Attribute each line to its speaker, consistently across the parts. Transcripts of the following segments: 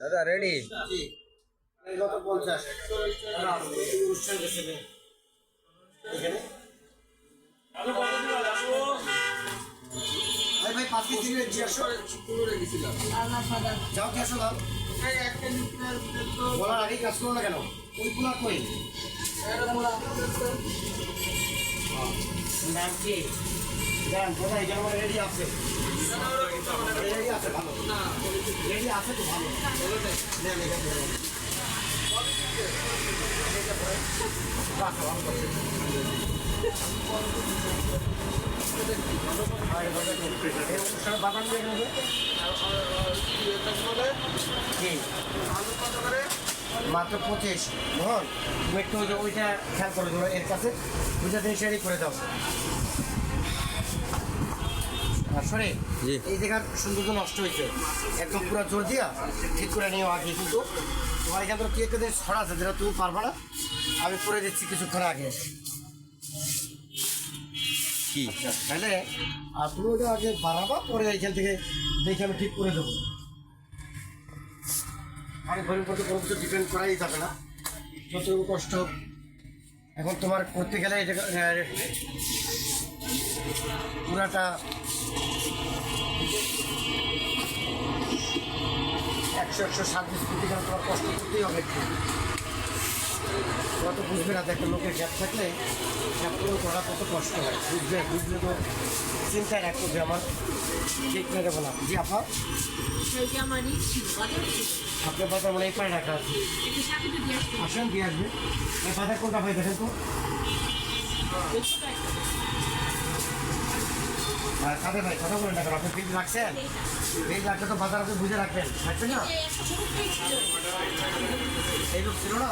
Speaker 1: দাদা রেডি
Speaker 2: গত পঞ্চাশ। অনুষ্ঠান এখানে? ভাই পাঁচ কেজি নিয়ে জিজ্ঞাসা যাও কি আসো দাও বলার আগেই কাজ করো না কেন? ওই পোলা কই? নাম কি? জান কোথায়? রেডি আছে। রেডি আছে ভালো। তো? মাত্র পঁচিশ মোহন তুমি একটু ওইটা খেয়াল করে দিল এর কাছে দুইটা জিনিস রেডি করে দাও
Speaker 1: জি।
Speaker 2: এই জায়গার সৌন্দর্য নষ্ট হয়েছে। একদম পুরো জোর দিয়া ঠিক করে নিও আগে কিন্তু। তোমার এখান থেকে কি একটা জিনিস ছড়া আছে যেটা তুমি পারবা না? আমি করে দিচ্ছি কিছুক্ষণ আগে।
Speaker 1: কি?
Speaker 2: তাহলে আর তুমি ওটা আগে বাড়াবা পরে এইখান থেকে দেখে আমি ঠিক করে দেবো। আমি ঘরের প্রতি কোনো কিছু ডিপেন্ড করাই যাবে না। যতটুকু কষ্ট এখন তোমার করতে গেলে এটা পুরাটা একশো একশো সার্ভিস গেলে তোমার কষ্ট করতেই হবে একটু। তোরা তো বুঝবে না একটা লোকের গ্যাপ থাকলে গ্যাপ পূরণ করা কত কষ্ট হয়। বুঝবে বুঝলে তো চিন্তায় রাখতো যে আমার। ঠিক মেরে না। জি আপা?
Speaker 3: ছিল
Speaker 2: আপনার বাজার মানে এই পায়ে রাখা আছে। আসেন দিয়ে আসবে। এই বাজার কোনটা ভাই দেখেন তো? কাদের ভাই, কথা বলেন না আপনি ফিল্ড রাখছেন? রাখলে তো বাজার আপনি বুঝে রাখবেন, রাখছেন না? এই লোক ছিল না?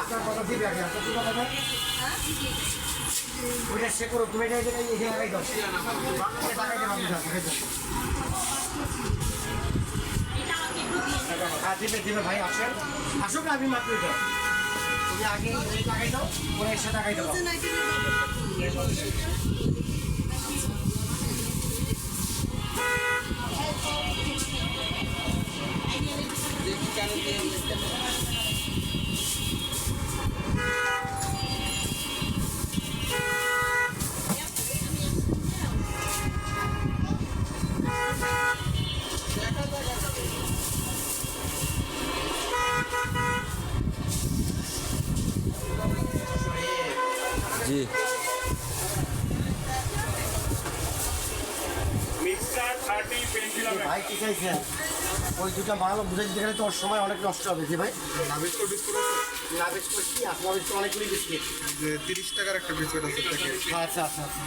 Speaker 2: আপনার কথা দিবে আপনার হ্যাঁ দিবে ভাই, আসেন। আসুক আমি মাত্র তুমি আগে লাগাই দাও পরে এসে লাগাই দাও।
Speaker 1: জি
Speaker 2: ভাই কি চাইছেন? ওই দুটা বাংলা বুঝে দিতে গেলে তোর সময় অনেক নষ্ট হবে যে ভাই?
Speaker 4: নাবিস্কো বিস্কুট আছে
Speaker 2: না বেশ করছি আপনার তো অনেকগুলি বিস্কিট।
Speaker 4: তিরিশ টাকার একটা বিস্কুট আছে
Speaker 2: আচ্ছা আচ্ছা আচ্ছা।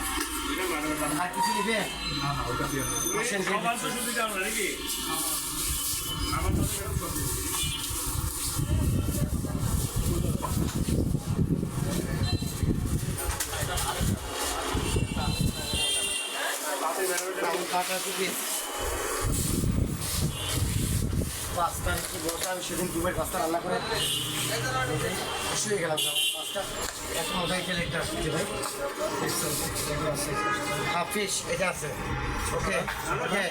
Speaker 2: আর কিছু নিবে
Speaker 4: না না ওটা দিয়ে
Speaker 2: আসেন ব্রাউন পাঁচটা একটু বসে আমি সেদিন দুবার পাঁচটা রান্না করে শুয়ে গেলাম পাঁচটা। এখন ওটাই খেলে একটা আসছে ভাই। হাফিস এটা আছে। ওকে ওকে।